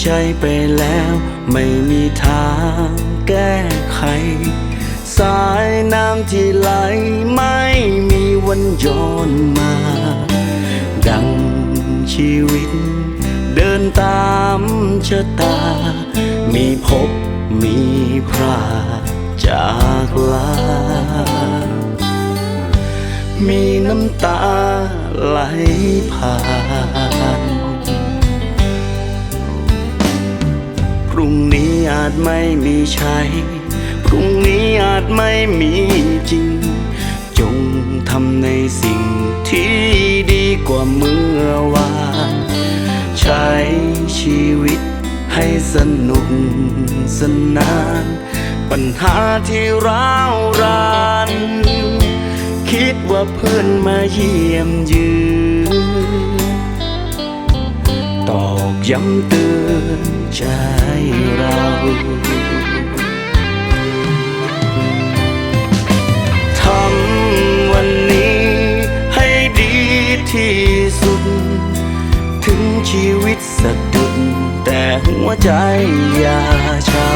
ใช้ไปแล้ว ไม่มีทางแก้ไข สายน้ำที่ไหลไม่มีวันย้อนมา ดังชีวิต เดินตามชะตา มีพบมีพรากจากลา มีน้ำตาไหลผ่าน จไม่มีใช้พรุ่งนี้อาจไม่มีจริง จงทำในสิ่งที่ดีกว่าเมื่อวานใช้ชีวิตให้สนุกสนาน ปัญหาที่ร้าวรานคิดว่าเพื่อนมาเยี่ยมยืนตอกย้ำเตือน ใจเราทำวันนี้ให้ดีที่สุด ถึงชีวิตสะดุดแต่หัวใจอย่าเฉา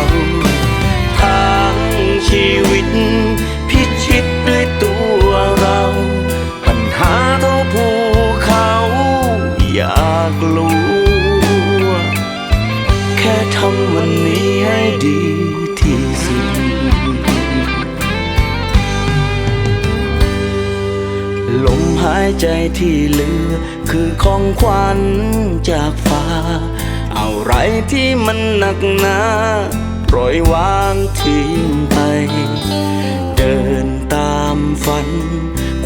ทางชีวิต ใจที่เหลือ คือของขวัญจากฟ้าอะไรที่มันหนักหนาปล่อยวางทิ้งไป เดินตามฝัน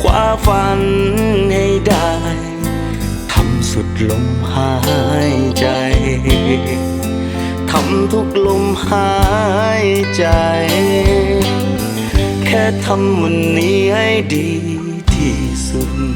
คว้าฝันให้ได้ทำสุดลมหายใจทำทุกลมหายใจ แค่ทำวันนี้ให้ดีที่สุด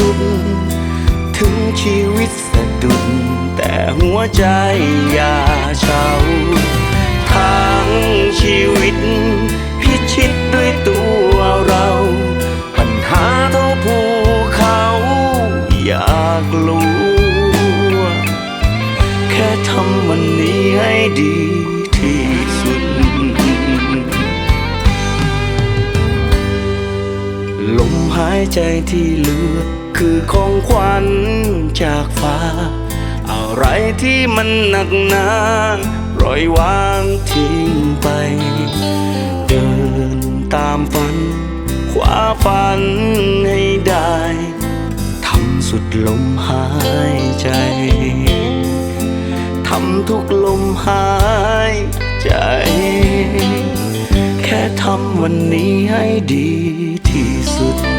สุด ถึงชีวิตสะดุด แต่หัวใจอย่าเฉาทางชีวิต พิชิตด้วยตัวเรา ปัญหาเท่าภูเขาอยากลัวแค่ทำวันนี้ให้ดีที่สุดลมหายใจที่เหลือ คือของขวัญจากฟ้า อะไรที่มันหนักหนาปล่อยวางทิ้งไป เดินตามฝัน คว้าฝันให้ได้ ทำสุดลมหายใจ ทำทุกลมหายใจ แค่ทำวันนี้ให้ดีที่สุด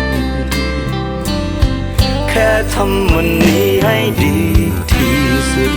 ทำวันนี้ให้ดีที่สุด